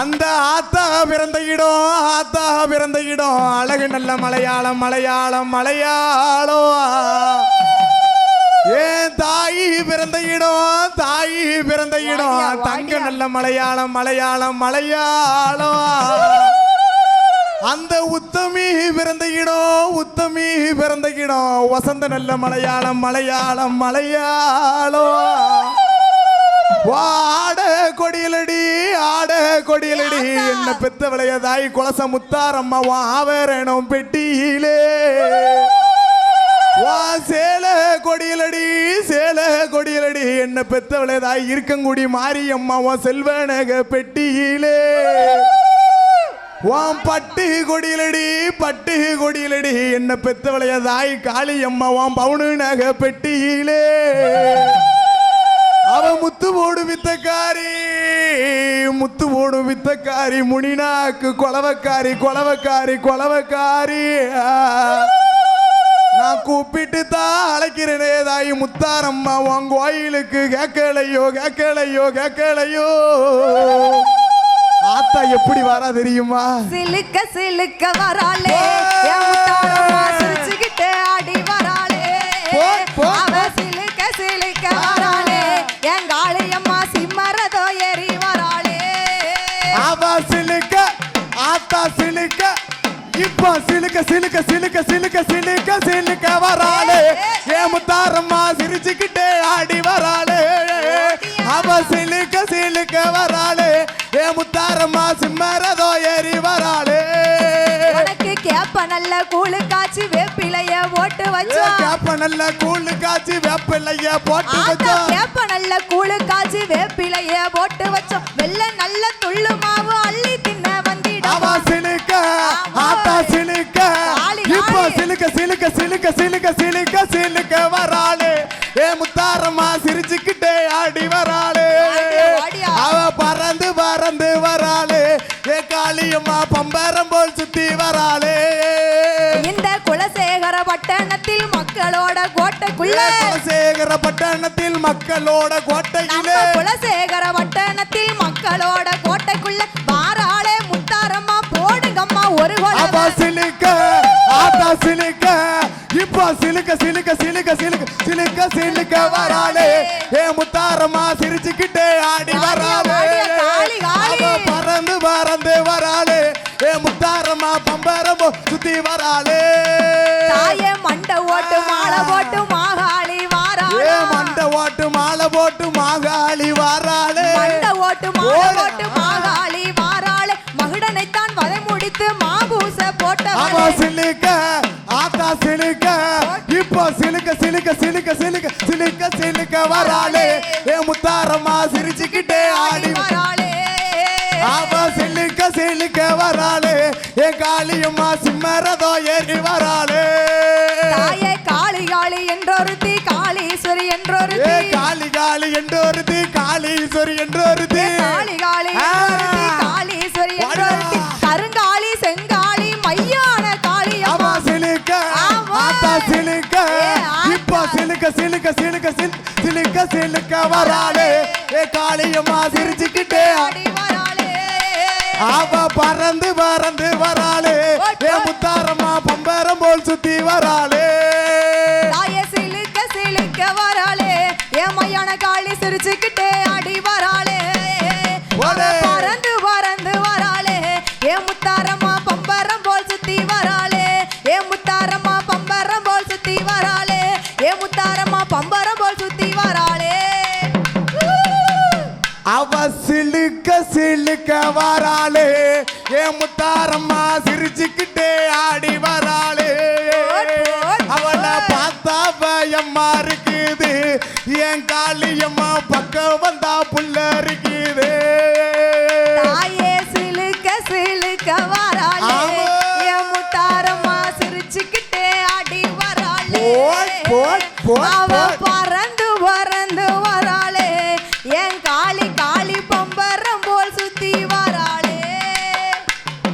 அந்த ஆத்தா பிறந்த இடம் ஆத்தா பிறந்த இடம். அழகு நல்ல மலையாளம் மலையாளம் மலையாளம் ஏன் தாயி பிறந்த இடம் தாயி பிறந்த இடம். தங்க நல்ல மலையாளம் மலையாளம் மலையாளம் அந்த உத்தமி பிறந்த இடம் உத்தமி பிறந்த இடம். வசந்த நல்ல மலையாளம் மலையாளம் மலையாளம் வாட கொடியலடி ஆட கொடியலடி என்ன பெத்த விளையதாய் குலச முத்தாரம்மா வா ஆவரணம் பெட்டியிலே. வா சேல கொடியலடி சேல கொடியலடி என்ன பெத்த விளையதாய் இருக்கங்குடி மாரியம்மா வா செல்வனக பெட்டியிலே. வாம் பட்டு கொடியலடி பட்டு கொடியலடி என்ன பெத்த விளையதாய் காளியம்மா வாம் பவுனு நக பெட்டியிலே. முத்து போடு வித்தக்காரி முத்து போடு வித்தக்காரி முனினாக்கு கொலவக்காரி கொலவக்காரி கொலவக்காரி. நான் கூப்பிட்டு தான் அழைக்கிறேனே தாய் முத்தாரம்மா உன் கோயிலுக்கு கேட்கலையோ கேட்கலையோ கேட்கலையோ. ஆத்தா எப்படி வரா தெரியுமா? சிலுக்க சிலுக்க வராளே. சிலுக்க ஆத்தா சிலுக்க இப்போ சிலுக்க சிலுக்க சிலுக்க சிலுக்க சிலுக்க சிலுக்க வராளே. ஏ முத்தாரம்மா சிரிச்சுக்கிட்டே ஆடி வராளே. அவ சிலுக்க சிலுக்க வராளே. ஏ முத்தாரம்மா சிம்மரதோ ஏறி வராளே. கேப்ப நல்ல கூழு காய்ச்சி வேப்பிலைய போட்டு வச்சோம் கேப்ப நல்ல கூழு காய்ச்சி வேப்பிள்ளைய போட்டு வச்சோம் கேப்ப நல்ல கூழு காய்ச்சி வேப்பிலைய போட்டு வச்சோம் வெள்ள நல்ல துள்ளு காளியம்மா பம்பரம் போல் சுத்தி வராளே. இந்த குலசேகர பட்டணத்தில் மக்களோட கோட்டைக்குள்ள. சேகர பட்டணத்தில் மக்களோட கோட்டையிலே. குலசேகர பட்டணத்தில் மக்களோட கோட்டைக்குள்ள. வாராளே முத்தாரம்மா போடுங்கம்மா ஒரு கொலை சிலுக்க ஆத்தா சிலுக்க இப்போ சிலுக்க சிலுக்க சிலுக்க சிலுக்க சிலுக்க சிலுக்க வராளே. ஏ முத்தாரம்மா சிரிச்சுக்கிட்டே போட்டவளே சிலுக்க ஆத்தா சிலுக்க இப்போ சிலுக்க சிலுக்க சிலுக்க சிலுக்க சிலுக்க சிலுக்க வராளே. ஏ முத்தாரம்மா சிரிச்சுக்கிட்டே ஆடி. அவ சிலுக்க சிலுக்க வராளே. ஏ காளியம்மா சிம்மரதோ ஏறி வராளே. தாயே காளி காளி என்றொருத்தி காளீஸ்வரி ஏ என்றொருத்தி. காளி காளி என்றொருத்தி காளீஸ்வரி என்றொருத்தி. காளி காளி ஏ காளியம்மா சிரிச்சுக்கிட்டே. அவ பறந்து பறந்து வராளே. ஏ முத்தாரம்மா பம்பரம் போல் சுத்தி வராளே. சிலுக்க சிலுக்க வராளே. என் மையான காளி சிரிச்சுக்கிட்டே ஆடி வராளே. பறந்து பறந்து வராளே. என் முத்தாரம்மா பம்பரம் போல் சுத்தி வராளே. சிலுக்க வராளே ஏ முத்தாரம்மா சிரிச்சுக்கிட்டே ஆடி வராளே. அவளை பார்த்தா பயமா இருக்குது. என் காளியம்மா பக்கம் வந்தா புள்ள இருக்குது சிலுக்க சிலுக்க வராளே. என் முத்தாரம்மா சிரிச்சுக்கிட்டே ஆடி வராளே. போட், போட், போட், அவ போட்.